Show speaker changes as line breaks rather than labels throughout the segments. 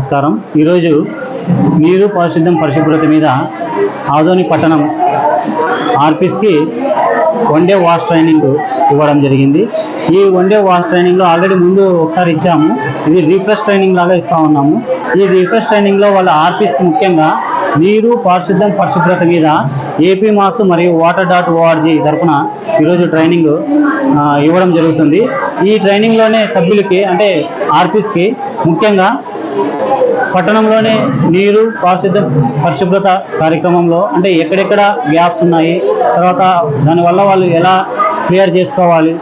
నమస్కారం. ఈరోజు నీరు పరిశుద్ధం పరిశుభ్రత మీద ఆదోని పట్టణం ఆర్పిస్కి వన్ డే వాష్ ట్రైనింగ్ ఇవ్వడం జరిగింది. ఈ వన్ డే వాష్ ట్రైనింగ్లో ఆల్రెడీ ముందు ఒకసారి ఇచ్చాము. ఇది రీఫ్రెష్ ట్రైనింగ్ లాగా ఇస్తా ఉన్నాము. ఈ రీఫ్రెష్ ట్రైనింగ్లో వాళ్ళ ఆర్పిస్కి ముఖ్యంగా నీరు పారిశుద్ధం పరిశుభ్రత మీద ఏపీ మాస్ మరియు వాటర్ డాట్ ఓఆర్జీ తరఫున ఈరోజు ట్రైనింగ్ ఇవ్వడం జరుగుతుంది. ఈ ట్రైనింగ్లోనే సభ్యులకి అంటే ఆర్పిస్కి ముఖ్యంగా పట్టణంలోనే నీరు పారిశుద్ధ పరిశుభ్రత కార్యక్రమంలో అంటే ఎక్కడెక్కడ గ్యాప్స్ ఉన్నాయి తర్వాత దానివల్ల వాళ్ళు ఎలా క్లియర్ చేసుకోవాలి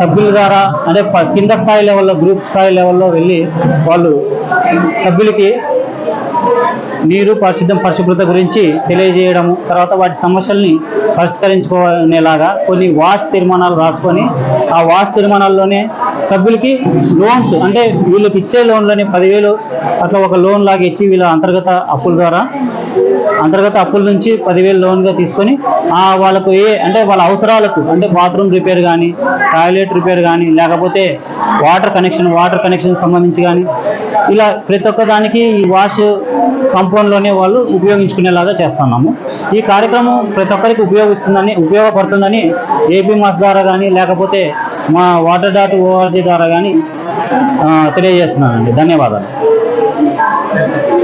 సభ్యుల ద్వారా అంటే కింద స్థాయి లెవెల్లో గ్రూప్ స్థాయి లెవెల్లో వెళ్ళి వాళ్ళు సభ్యులకి నీరు పరిశుద్ధం పరిశుభ్రత గురించి తెలియజేయడము తర్వాత వాటి సమస్యల్ని పరిష్కరించుకునేలాగా కొన్ని వాష్ తీర్మానాలు రాసుకొని ఆ వాష్ తీర్మానాల్లోనే సభ్యులకి లోన్స్ అంటే వీళ్ళకి ఇచ్చే లోన్లని పదివేలు అట్లా ఒక లోన్ లాగా ఇచ్చి వీళ్ళ అంతర్గత అప్పుల ద్వారా అంతర్గత అప్పుల నుంచి పదివేలు లోన్గా తీసుకొని వాళ్ళకు ఏ అంటే వాళ్ళ అవసరాలకు అంటే బాత్రూమ్ రిపేర్ కానీ టాయిలెట్ రిపేర్ కానీ లేకపోతే వాటర్ కనెక్షన్ వాటర్ కనెక్షన్ సంబంధించి కానీ ఇలా ప్రతి ఒక్క దానికి ఈ వాష్ కంపౌండ్లోనే వాళ్ళు ఉపయోగించుకునేలాగా చేస్తున్నాము. ఈ కార్యక్రమం ప్రతి ఒక్కరికి ఉపయోగిస్తుందని ఉపయోగపడుతుందని ఏపీ మాస్ ద్వారా కానీ లేకపోతే మా వాటర్ డాట్ ఓఆర్జీ ద్వారా కానీ తెలియజేస్తున్నానండి. ధన్యవాదాలు.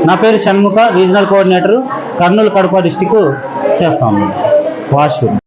నా పేరు Shanmukha regional coordinator Kurnool Kadapa district చేస్తాము వాష్